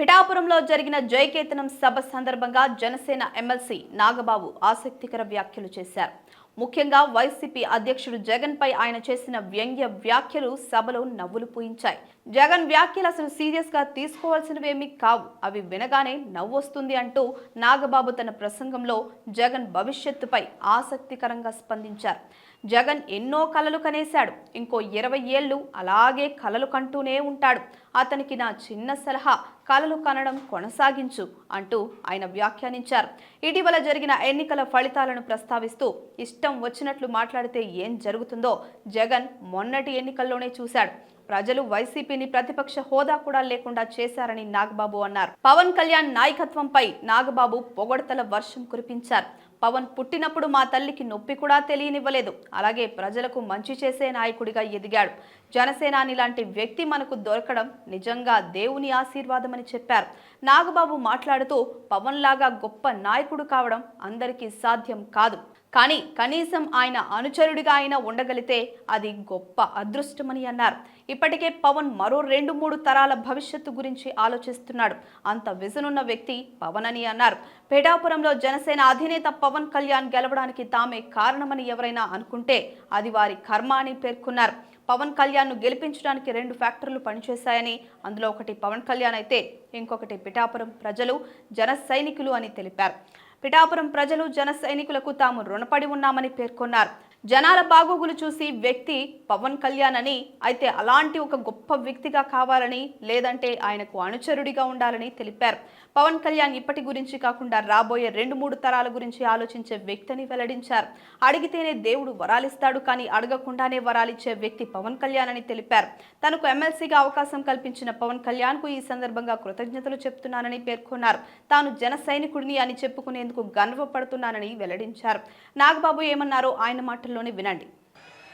పిఠాపురంలో జరిగిన జయకేతనం సభ సందర్భంగా జనసేన ఎమ్మెల్సీ నాగబాబు ఆసక్తికర వ్యాఖ్యలు చేశారు. ముఖ్యంగా వైసీపీ అధ్యక్షుడు జగన్ పై ఆయన చేసిన వ్యంగ్య వ్యాఖ్యలు సభలో నవ్వులు పూయించాయి. జగన్ వ్యాఖ్యలు అసలు సీరియస్గా తీసుకోవాల్సినవేమీ కావు. అవి వినగానే నవ్వొస్తుంది అంటూ నాగబాబు తన ప్రసంగంలో జగన్ భవిష్యత్తుపై ఆసక్తికరంగా స్పందించారు. జగన్ ఎన్నో కలలు కనేశాడు. ఇంకో ఇరవై ఏళ్ళు అలాగే కలలు కంటూనే ఉంటాడు. అతనికి నా చిన్న సలహా కలలు కనడం కొనసాగించు అంటూ ఆయన వ్యాఖ్యానించారు. ఇటీవల జరిగిన ఎన్నికల ఫలితాలను ప్రస్తావిస్తూ ఇష్టం వచ్చినట్లు మాట్లాడితే ఏం జరుగుతుందో జగన్ మొన్నటి ఎన్నికల్లోనే చూశాడు. ప్రజలు వైసీపీని ప్రతిపక్ష హోదా కూడా లేకుండా చేశారని నాగబాబు అన్నారు. పవన్ కళ్యాణ్ నాయకత్వంపై నాగబాబు పొగడతల వర్షం కురిపించారు. పవన్ పుట్టినప్పుడు మా తల్లికి నొప్పి కూడా తెలియనివ్వలేదు. అలాగే ప్రజలకు మంచి చేసే నాయకుడిగా ఎదిగాడు. జనసేనాని లాంటి వ్యక్తి మనకు దొరకడం నిజంగా దేవుని ఆశీర్వాదమని చెప్పారు. నాగబాబు మాట్లాడుతూ పవన్ లాగా గొప్ప నాయకుడు కావడం అందరికీ సాధ్యం కాదు. కానీ కనీసం ఆయన అనుచరుడిగా ఆయన ఉండగలిగితే అది గొప్ప అదృష్టమని అన్నారు. ఇప్పటికే పవన్ మరో రెండు మూడు తరాల భవిష్యత్తు గురించి ఆలోచిస్తున్నాడు. అంత విజనున్న వ్యక్తి పవన్ అని అన్నారు. పేటాపురంలో జనసేన అధినేత పవన్ కళ్యాణ్ గెలవడానికి తామే కారణమని ఎవరైనా అనుకుంటే అది వారి కర్మ అని పేర్కొన్నారు. పవన్ కళ్యాణ్ను గెలిపించడానికి రెండు ఫ్యాక్టర్లు పనిచేశాయని అందులో ఒకటి పవన్ కళ్యాణ్ అయితే ఇంకొకటి పిఠాపురం ప్రజలు జన సైనికులు అని తెలిపారు. పిఠాపురం ప్రజలు జన సైనికులకు తాము రుణపడి ఉన్నామని పేర్కొన్నారు. జనాల బాగోగులు చూసి వ్యక్తి పవన్ కళ్యాణ్ అని అయితే అలాంటి ఒక గొప్ప వ్యక్తిగా కావాలని లేదంటే ఆయనకు అనుచరుడిగా ఉండాలని తెలిపారు. పవన్ కళ్యాణ్ ఇప్పటి గురించి కాకుండా రాబోయే రెండు మూడు తరాల గురించి ఆలోచించే వ్యక్తిని వెల్లడించారు. అడిగితేనే దేవుడు వరాలిస్తాడు కానీ అడగకుండానే వరాలిచ్చే వ్యక్తి పవన్ కళ్యాణ్ అని తెలిపారు. తనకు ఎమ్మెల్సీగా అవకాశం కల్పించిన పవన్ కళ్యాణ్కు ఈ సందర్భంగా కృతజ్ఞతలు చెప్తున్నానని పేర్కొన్నారు. తాను జన సైనికుడిని అని చెప్పుకునేందుకు గర్వపడుతున్నానని వెల్లడించారు. నాగబాబు ఏమన్నారో ఆయన మాటల్లోనే వినండి.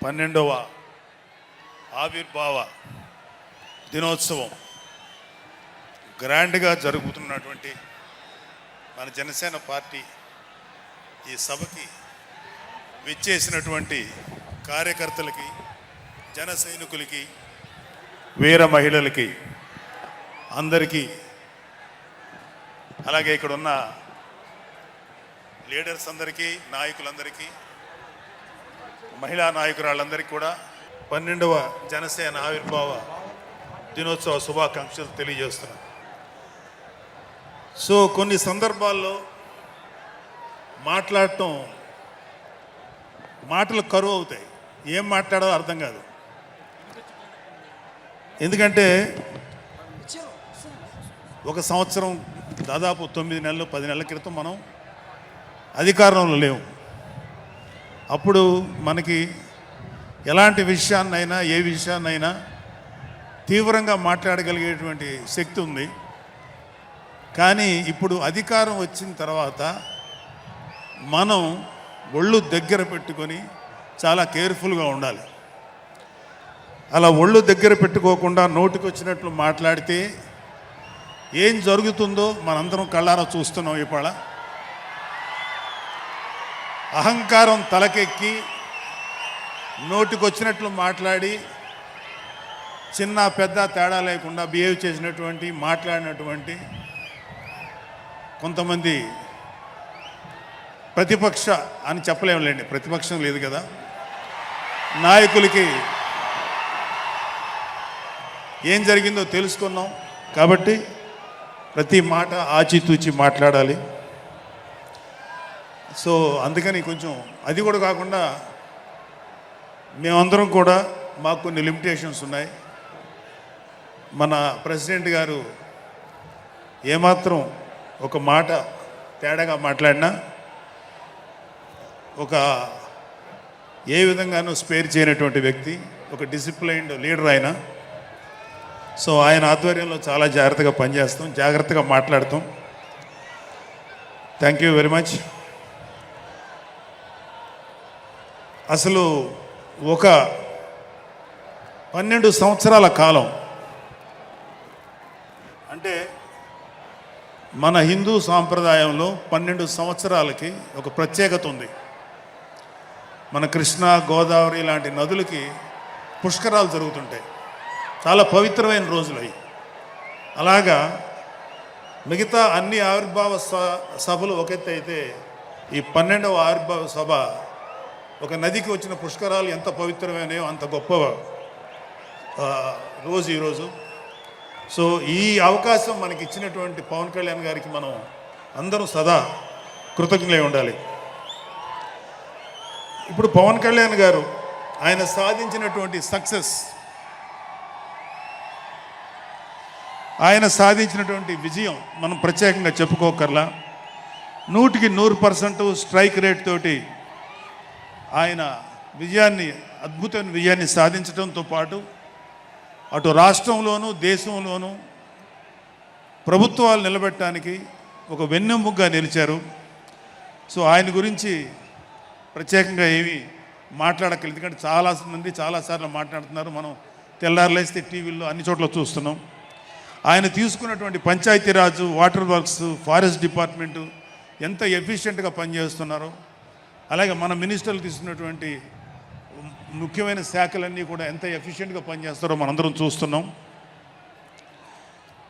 పన్నెండవ ఆవిర్భావ దినోత్సవం గ్రాండ్గా జరుగుతున్నటువంటి మన జనసేన పార్టీ ఈ సభకి విచ్చేసినటువంటి కార్యకర్తలకి జన సైనికులకి వీర మహిళలకి అందరికీ అలాగే ఇక్కడ ఉన్న లీడర్స్ అందరికీ నాయకులందరికీ మహిళా నాయకురాళ్ళందరికీ కూడా పన్నెండవ జనసేన ఆవిర్భావ దినోత్సవ శుభాకాంక్షలు తెలియజేస్తున్నాను. సో కొన్ని సందర్భాల్లో మాట్లాడటం మాటలు కరువు అవుతాయి. ఏం మాట్లాడాలో అర్థం కాదు. ఎందుకంటే ఒక సంవత్సరం దాదాపు తొమ్మిది నెలలు పది నెలల క్రితం మనం అధికారంలో లేవు అప్పుడు మనకి ఎలాంటి విషయాన్నైనా ఏ విషయాన్నైనా తీవ్రంగా మాట్లాడగలిగేటువంటి శక్తి ఉంది. కానీ ఇప్పుడు అధికారం వచ్చిన తర్వాత మనం ఒళ్ళు దగ్గర పెట్టుకొని చాలా కేర్ఫుల్గా ఉండాలి. అలా ఒళ్ళు దగ్గర పెట్టుకోకుండా నోటికి వచ్చినట్లు మాట్లాడితే ఏం జరుగుతుందో మనందరం కళ్ళారా చూస్తున్నాం ఇవాళ. అహంకారం తలకెక్కి నోటికొచ్చినట్లు మాట్లాడి చిన్న పెద్ద తేడా లేకుండా బిహేవ్ చేసినటువంటి మాట్లాడినటువంటి కొంతమంది ప్రతిపక్ష అని చెప్పలేములేండి ప్రతిపక్షం లేదు కదా. నాయకులకి ఏం జరిగిందో తెలుసుకున్నాం. కాబట్టి ప్రతి మాట ఆచితూచి మాట్లాడాలి. సో అందుకని కొంచెం అది కూడా కాకుండా మేమందరం కూడా మాకు కొన్ని లిమిటేషన్స్ ఉన్నాయి. మన ప్రెసిడెంట్ గారు ఏమాత్రం ఒక మాట తేడాగా మాట్లాడినా ఒక ఏ విధంగానూ స్పేర్ చేయనటువంటి వ్యక్తి ఒక డిసిప్లైన్డ్ లీడర్ ఆయన సో ఆయన ఆధ్వర్యంలో చాలా జాగ్రత్తగా పనిచేస్తాం జాగ్రత్తగా మాట్లాడతాం. Thank you very much. అసలు ఒక పన్నెండు సంవత్సరాల కాలం. అంటే మన హిందూ సాంప్రదాయంలో పన్నెండు సంవత్సరాలకి ఒక ప్రత్యేకత ఉంది. మన కృష్ణా గోదావరి లాంటి నదులకి పుష్కరాలు జరుగుతుంటాయి. చాలా పవిత్రమైన రోజులు అవి. అలాగా మిగతా అన్ని ఆవిర్భావ స- సభలు ఒక అయితే ఈ పన్నెండవ ఆవిర్భావ సభ ఒక నదికి వచ్చిన పుష్కరాలు ఎంత పవిత్రమైనయో అంత గొప్ప రోజు ఈరోజు సో ఈ అవకాశం మనకి ఇచ్చినటువంటి పవన్ కళ్యాణ్ గారికి మనం అందరం సదా కృతజ్ఞులై ఉండాలి. ఇప్పుడు పవన్ కళ్యాణ్ గారు ఆయన సాధించినటువంటి సక్సెస్ ఆయన సాధించినటువంటి విజయం మనం ప్రత్యేకంగా చెప్పుకోకర్లా. నూటికి నూరు పర్సెంట్ స్ట్రైక్ రేట్ తోటి ఆయన విజయాన్ని అద్భుతమైన విజయాన్ని సాధించడంతో పాటు అటు రాష్ట్రంలోనూ దేశంలోనూ ప్రభుత్వాలు నిలబెట్టడానికి ఒక వెన్నెముగ్గా నిలిచారు. సో ఆయన గురించి ప్రత్యేకంగా ఏమీ మాట్లాడక్కలేదు ఎందుకంటే చాలా మంది చాలాసార్లు మాట్లాడుతున్నారు. మనం తెల్లారులేస్తే టీవీల్లో అన్ని చోట్ల చూస్తున్నాం. ఆయన తీసుకున్నటువంటి Panchayati Raj water works forest department ఎంత ఎఫిషియెంట్గా పనిచేస్తున్నారో. అలాగే మన మినిస్టర్లు తీసుకున్నటువంటి ముఖ్యమైన శాఖలన్నీ కూడా ఎంత ఎఫిషియెంట్గా పనిచేస్తారో మనందరం చూస్తున్నాం.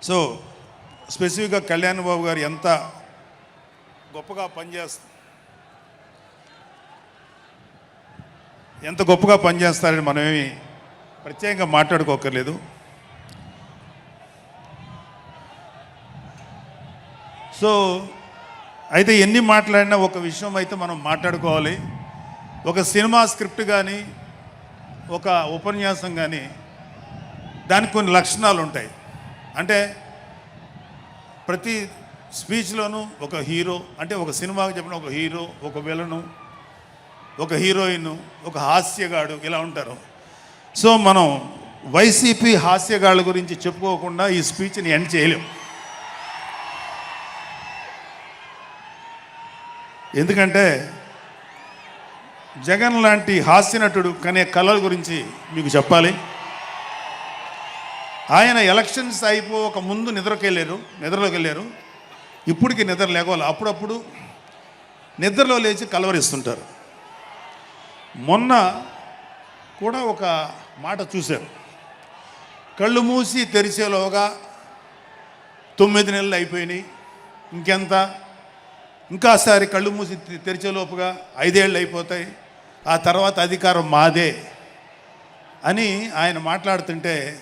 సో స్పెసిఫిక్గా కళ్యాణ్ బాబు గారు ఎంత గొప్పగా పనిచేస్తారు ఎంత గొప్పగా పనిచేస్తారని మనమేమి ప్రత్యేకంగా మాట్లాడుకోకర్లేదు. సో అయితే ఎన్ని మాట్లాడినా ఒక విషయం అయితే మనం మాట్లాడుకోవాలి. ఒక సినిమా స్క్రిప్ట్ కానీ ఒక ఉపన్యాసం కానీ దానికి కొన్ని లక్షణాలు ఉంటాయి. అంటే ప్రతి స్పీచ్లోనూ ఒక హీరో అంటే ఒక సినిమాకి చెప్పిన ఒక హీరో ఒక విలను ఒక హీరోయిన్ ఒక హాస్యగాడు ఇలా ఉంటారు. సో మనం వైసీపీ హాస్యగాళ్ళ గురించి చెప్పుకోకుండా ఈ స్పీచ్ని ఎండ్ చేయలేం. ఎందుకంటే జగన్ లాంటి హాస్యనటుడు కనే కళల గురించి మీకు చెప్పాలి. ఆయన ఎలక్షన్స్ అయిపోక ముందు నిద్రకి వెళ్ళారు నిద్రలోకి వెళ్ళారు ఇప్పటికి నిద్ర లేవాలి అప్పుడప్పుడు నిద్రలో లేచి కలవరిస్తుంటారు. మొన్న కూడా ఒక మాట చూశారు. కళ్ళు మూసి తెరిచేలోగా తొమ్మిది నెలలు అయిపోయినాయి. ఇంకెంత? ఇంకాసారి కళ్ళు మూసి తెరిచేలోపుగా ఐదేళ్ళు అయిపోతాయి. ఆ తర్వాత అధికారం మాదే అని ఆయన మాట్లాడుతుంటే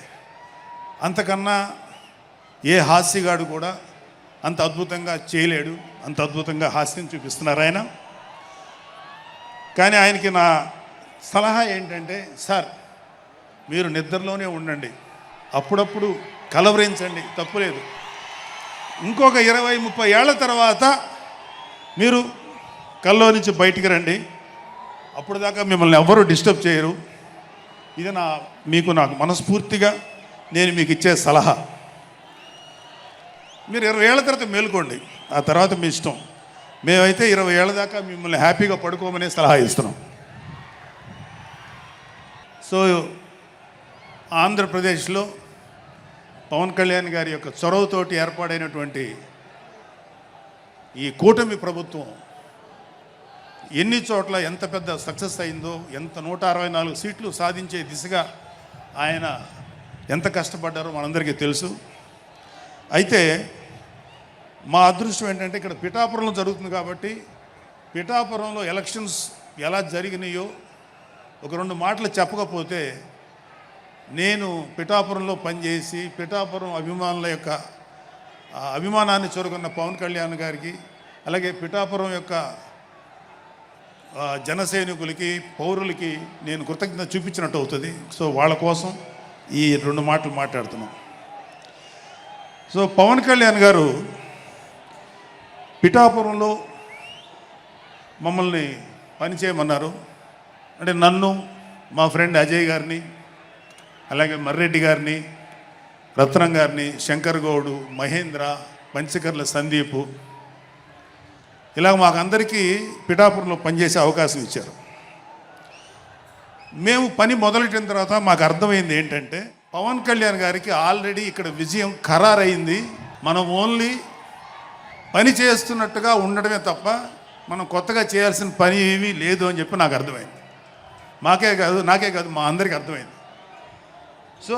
అంతకన్నా ఏ హాస్యగాడు కూడా అంత అద్భుతంగా చేయలేడు అంత అద్భుతంగా హాస్యం చూపిస్తున్నారు ఆయన. కానీ ఆయనకి నా సలహా ఏంటంటే సార్ మీరు నిద్రలోనే ఉండండి. అప్పుడప్పుడు కలవరించండి. తప్పులేదు. ఇంకొక ఇరవై ముప్పై ఏళ్ళ తర్వాత మీరు కల్లో నుంచి బయటికి రండి. అప్పుడు దాకా మిమ్మల్ని ఎవ్వరూ డిస్టర్బ్ చేయరు. ఇది నా మీకు నాకు మనస్ఫూర్తిగా నేను మీకు ఇచ్చే సలహా. మీరు ఇరవై ఏళ్ళ తర్వాత మేలుకోండి. ఆ తర్వాత మీ ఇష్టం. మేమైతే ఇరవై ఏళ్ళ దాకా మిమ్మల్ని హ్యాపీగా పడుకోమనే సలహా ఇస్తున్నాం. సో ఆంధ్రప్రదేశ్లో పవన్ కళ్యాణ్ గారి యొక్క చొరవతోటి ఏర్పాడైనటువంటి ఈ కూటమి ప్రభుత్వం ఎన్ని చోట్ల ఎంత పెద్ద సక్సెస్ అయిందో ఎంత నూట అరవై నాలుగు సీట్లు సాధించే దిశగా ఆయన ఎంత కష్టపడ్డారో మనందరికీ తెలుసు. అయితే మా అదృష్టం ఏంటంటే ఇక్కడ పిఠాపురంలో జరుగుతుంది కాబట్టి పిఠాపురంలో ఎలక్షన్స్ ఎలా జరిగినాయో ఒక రెండు మాటలు చెప్పకపోతే నేను పిఠాపురంలో పనిచేసి పిఠాపురం అభిమానుల యొక్క అభిమానాన్ని చూరుకున్న పవన్ కళ్యాణ్ గారికి అలాగే పిఠాపురం యొక్క జనసైనికులకి పౌరులకి నేను కృతజ్ఞత చూపించినట్టు అవుతుంది. సో వాళ్ళ కోసం ఈ రెండు మాటలు మాట్లాడుతున్నాం. సో పవన్ కళ్యాణ్ గారు పిఠాపురంలో మమ్మల్ని పని చేయమన్నారు అంటే నన్ను మా ఫ్రెండ్ అజయ్ గారిని అలాగే మర్రెడ్డి గారిని రత్నం గారిని శంకర్ గౌడు మహేంద్ర పంచకర్ల సందీపు ఇలా మాకందరికీ పిఠాపురంలో పనిచేసే అవకాశం ఇచ్చారు. మేము పని మొదలెట్టిన తర్వాత మాకు అర్థమైంది ఏంటంటే పవన్ కళ్యాణ్ గారికి ఆల్రెడీ ఇక్కడ విజయం ఖరారైంది. మనం ఓన్లీ పని చేస్తున్నట్టుగా ఉండడమే తప్ప మనం కొత్తగా చేయాల్సిన పని ఏమీ లేదు అని చెప్పి నాకు అర్థమైంది. మాకే కాదు నాకే కాదు మా అందరికీ అర్థమైంది. సో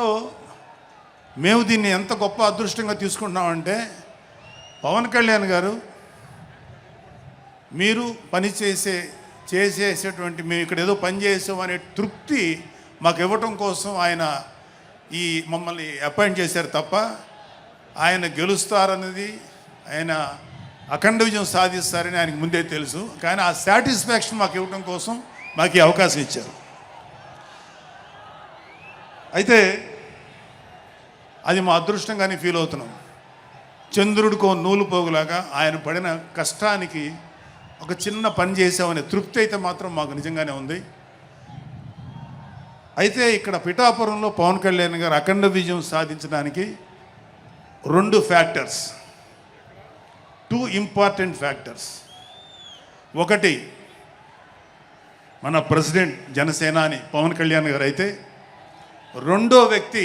మేము దీన్ని ఎంత గొప్ప అదృష్టంగా తీసుకుంటున్నామంటే పవన్ కళ్యాణ్ గారు మీరు పని చేసే చేసేసేటువంటి మేము ఇక్కడ ఏదో పని చేసాం అనే తృప్తి మాకు ఇవ్వటం కోసం ఆయన ఈ మమ్మల్ని అపాయింట్ చేశారు తప్ప ఆయన గెలుస్తారన్నది ఆయన అఖండ విజయం సాధిస్తారని ఆయనకు ముందే తెలుసు. కానీ ఆ సాటిస్ఫాక్షన్ మాకు ఇవ్వటం కోసం మాకు ఈ అవకాశం ఇచ్చారు. అయితే అది మా అదృష్టంగానే ఫీల్ అవుతున్నాం. చంద్రుడికో నూలు పోగులాగా ఆయన పడిన కష్టానికి ఒక చిన్న పని చేసామనే తృప్తి అయితే మాత్రం మాకు నిజంగానే ఉంది. అయితే ఇక్కడ పిఠాపురంలో పవన్ కళ్యాణ్ గారు అఖండ విజయం సాధించడానికి రెండు ఫ్యాక్టర్స్ టూ ఇంపార్టెంట్ ఫ్యాక్టర్స్. ఒకటి మన ప్రెసిడెంట్ జనసేనాని పవన్ కళ్యాణ్ గారు అయితే రెండో వ్యక్తి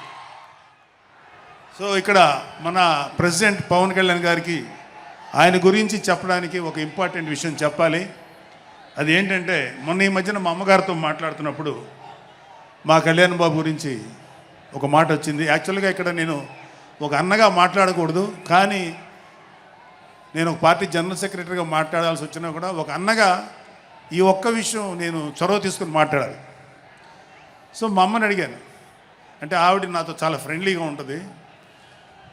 సో ఇక్కడ మన ప్రెసిడెంట్ పవన్ కళ్యాణ్ గారికి ఆయన గురించి చెప్పడానికి ఒక ఇంపార్టెంట్ విషయం చెప్పాలి. అది ఏంటంటే మొన్న ఈ మధ్యన మా అమ్మగారితో మాట్లాడుతున్నప్పుడు మా కళ్యాణ్ బాబు గురించి ఒక మాట వచ్చింది. యాక్చువల్గా ఇక్కడ నేను ఒక అన్నగా మాట్లాడకూడదు కానీ నేను ఒక పార్టీ జనరల్ సెక్రటరీగా మాట్లాడాల్సి వచ్చినా కూడా ఒక అన్నగా ఈ ఒక్క విషయం నేను చొరవ తీసుకుని మాట్లాడాలి. సో మా అమ్మని అడిగాను. అంటే ఆవిడ నాతో చాలా ఫ్రెండ్లీగా ఉంటుంది.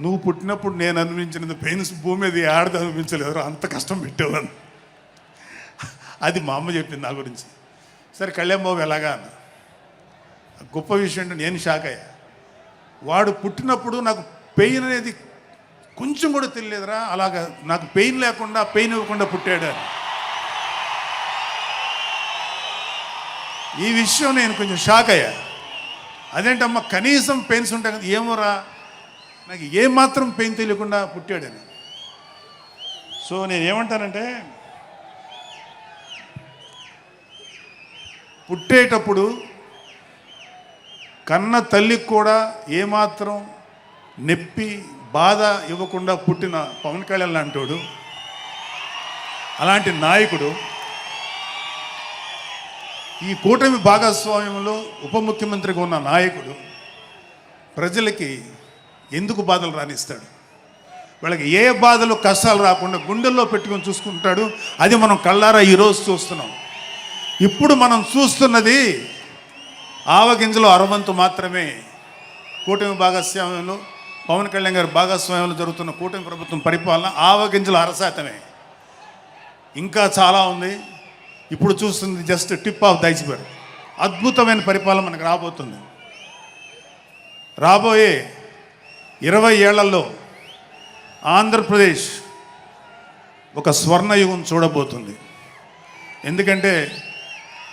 నువ్వు పుట్టినప్పుడు నేను అనుభవించినంత పెయిన్స్ భూమి మీద ఆడది అనుభవించలేదు అంత కష్టం పెట్టేవాళ్ళు అది మా అమ్మ చెప్పింది నా గురించి. సరే కళ్యాణ్ బాబు ఎలాగా అన్న. గొప్ప విషయం అంటే నేను షాక్ అయ్యా. వాడు పుట్టినప్పుడు నాకు పెయిన్ అనేది కొంచెం కూడా తెలియదురా అలాగా నాకు పెయిన్ లేకుండా పెయిన్ ఇవ్వకుండా పుట్టాడు అని. ఈ విషయం నేను కొంచెం షాక్ అయ్యా. అదేంటమ్మా కనీసం పెయిన్స్ ఉంటాయి కదా ఏమోరా నాకు ఏమాత్రం పెయిన్ తెలియకుండా పుట్టాడని సో నేను ఏమంటానంటే పుట్టేటప్పుడు కన్న తల్లికి కూడా ఏమాత్రం నొప్పి బాధ ఇవ్వకుండా పుట్టిన పవన్ కళ్యాణ్ లాంటోడు అలాంటి నాయకుడు ఈ కూటమి భాగస్వామ్యంలో ఉప ముఖ్యమంత్రిగా ఉన్న నాయకుడు ప్రజలకి ఎందుకు బాధలు రానిస్తాడు? వాళ్ళకి ఏ బాధలు కష్టాలు రాకుండా గుండెల్లో పెట్టుకొని చూసుకుంటాడు? అది మనం కళ్ళారా ఈరోజు చూస్తున్నాం. ఇప్పుడు మనం చూస్తున్నది ఆవగింజలో అరవంతు మాత్రమే. కూటమి భాగస్వామ్యంలో పవన్ కళ్యాణ్ గారి భాగస్వామ్యంలో జరుగుతున్న కూటమి ప్రభుత్వం పరిపాలన ఆవగింజల అరశాతమే. ఇంకా చాలా ఉంది. ఇప్పుడు చూస్తుంది జస్ట్ టిప్ ఆఫ్ ద అద్భుతమైన పరిపాలన మనకు రాబోతుంది. రాబోయే ఇరవై ఏళ్ళలో ఆంధ్రప్రదేశ్ ఒక స్వర్ణయుగం చూడబోతుంది. ఎందుకంటే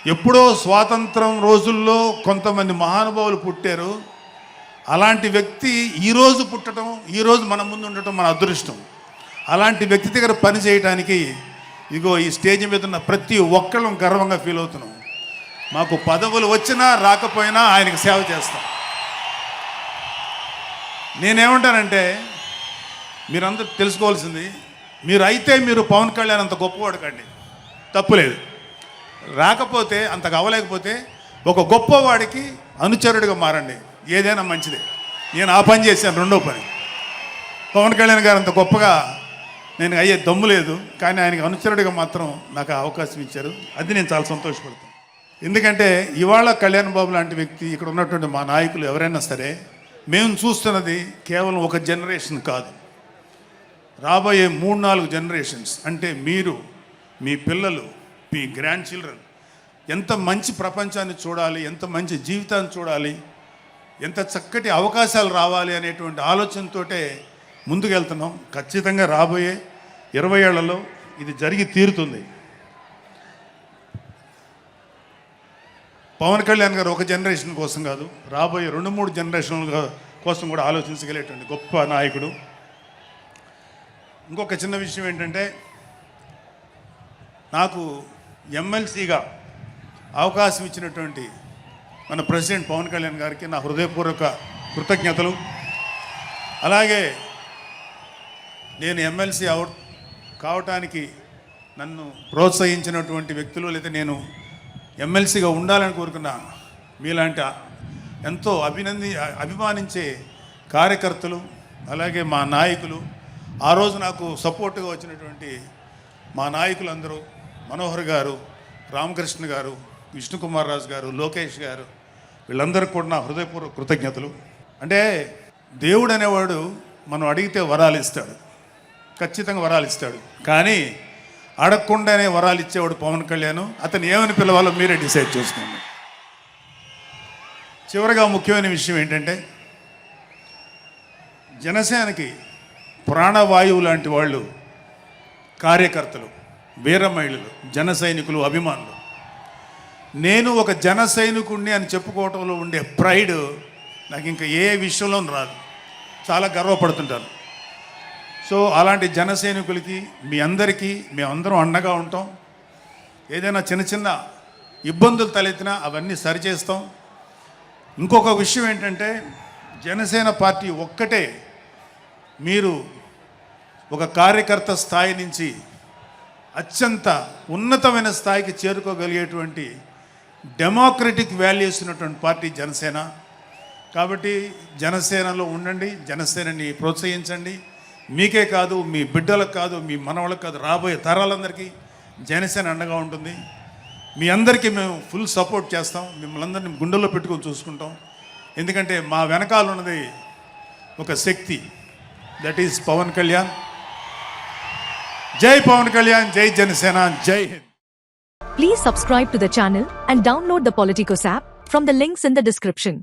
ఎప్పుడో స్వాతంత్రం రోజుల్లో కొంతమంది మహానుభావులు పుట్టారు. అలాంటి వ్యక్తి ఈరోజు పుట్టడం ఈరోజు మన ముందు ఉండటం మన అదృష్టం. అలాంటి వ్యక్తి దగ్గర పని చేయడానికి ఇగో ఈ స్టేజ్ మీద ఉన్న ప్రతి ఒక్కళ్ళం గర్వంగా ఫీల్ అవుతున్నాం. మాకు పదవులు వచ్చినా రాకపోయినా ఆయనకి సేవ చేస్తాం. నేనేమంటానంటే మీరందరూ తెలుసుకోవాల్సింది మీరు అయితే మీరు పవన్ కళ్యాణ్ అంత గొప్పవాడు కండి. తప్పులేదు. రాకపోతే అంత అవ్వలేకపోతే ఒక గొప్పవాడికి అనుచరుడిగా మారండి. ఏదైనా మంచిదే. నేను ఆ పని చేశాను రెండో పని. పవన్ కళ్యాణ్ గారు అంత గొప్పగా నేను అయ్యే దమ్ము లేదు కానీ ఆయనకి అనుచరుడిగా మాత్రం నాకు అవకాశం ఇచ్చారు. అది నేను చాలా సంతోషపడతాను. ఎందుకంటే ఇవాళ కళ్యాణ్ బాబు లాంటి వ్యక్తి ఇక్కడ ఉన్నటువంటి మా నాయకులు ఎవరైనా సరే మేము చూస్తున్నది కేవలం ఒక జనరేషన్ కాదు. రాబోయే మూడు నాలుగు జనరేషన్స్ అంటే మీరు మీ పిల్లలు మీ గ్రాండ్ చిల్డ్రన్ ఎంత మంచి ప్రపంచాన్ని చూడాలి ఎంత మంచి జీవితాన్ని చూడాలి ఎంత చక్కటి అవకాశాలు రావాలి అనేటువంటి ఆలోచనతోటే ముందుకెళ్తున్నాం. ఖచ్చితంగా రాబోయే ఇరవై ఏళ్ళలో ఇది జరిగి తీరుతుంది. పవన్ కళ్యాణ్ గారు ఒక జనరేషన్ కోసం కాదు రాబోయే రెండు మూడు జనరేషన్ల కోసం కూడా ఆలోచించగలిగేటువంటి గొప్ప నాయకుడు. ఇంకొక చిన్న విషయం ఏంటంటే నాకు ఎమ్మెల్సీగా అవకాశం ఇచ్చినటువంటి మన ప్రెసిడెంట్ పవన్ కళ్యాణ్ గారికి నా హృదయపూర్వక కృతజ్ఞతలు. అలాగే నేను ఎమ్మెల్సీ అవ కావటానికి నన్ను ప్రోత్సహించినటువంటి వ్యక్తులు లేదా నేను ఎమ్మెల్సీగా ఉండాలని కోరుకున్న మీలాంటి ఎంతో అభినంది అభిమానించే కార్యకర్తలు అలాగే మా నాయకులు ఆ రోజు నాకు సపోర్ట్గా వచ్చినటువంటి మా నాయకులందరూ మనోహర్ గారు రామకృష్ణ గారు విష్ణుకుమార్ రాజు గారు లోకేష్ గారు వీళ్ళందరికీ కూడా నా హృదయపూర్వక కృతజ్ఞతలు. అంటే దేవుడు అనేవాడు మనం అడిగితే వరాలు ఇస్తాడు. ఖచ్చితంగా వరాలు ఇస్తాడు. కానీ అడగకుండానే వరాలు ఇచ్చేవాడు పవన్ కళ్యాణ్. అతను ఏమని పిలవాలో మీరే డిసైడ్ చేసుకోండి. చివరిగా ముఖ్యమైన విషయం ఏంటంటే జనసేనకి ప్రాణవాయువు లాంటి వాళ్ళు కార్యకర్తలు వీర మహిళలు జన సైనికులు అభిమానులు. నేను ఒక జన సైనికుడిని అని చెప్పుకోవటంలో ఉండే ప్రైడ్ నాకు ఇంకా ఏ విషయంలోనూ రాదు. చాలా గర్వపడుతుంటాను. సో అలాంటి జన సైనికులకి మీ అందరికీ మేమందరం అండగా ఉంటాం. ఏదైనా చిన్న చిన్న ఇబ్బందులు తలెత్తినా అవన్నీ సరిచేస్తాం. ఇంకొక విషయం ఏంటంటే జనసేన పార్టీ ఒక్కటే మీరు ఒక కార్యకర్త స్థాయి నుంచి అత్యంత ఉన్నతమైన స్థాయికి చేరుకోగలిగేటువంటి డెమోక్రటిక్ వాల్యూస్ ఉన్నటువంటి పార్టీ జనసేన. కాబట్టి జనసేనలో ఉండండి జనసేనని ప్రోత్సహించండి. మీకే కాదు మీ బిడ్డలకు కాదు మీ మనవలకు కాదు రాబోయే తరాలందరికీ జనసేన అండగా ఉంటుంది. మీ అందరికీ మేము ఫుల్ సపోర్ట్ చేస్తాం. మిమ్మల్ని అందరినీ గుండెల్లో పెట్టుకొని చూసుకుంటాం. ఎందుకంటే మా వెనకాల ఉన్నది ఒక శక్తి. That is Pawan Kalyan. జై పవన్ కళ్యాణ్ జై జనసేన జై Hind. Please subscribe to the channel and download the Politicos app from the links in the description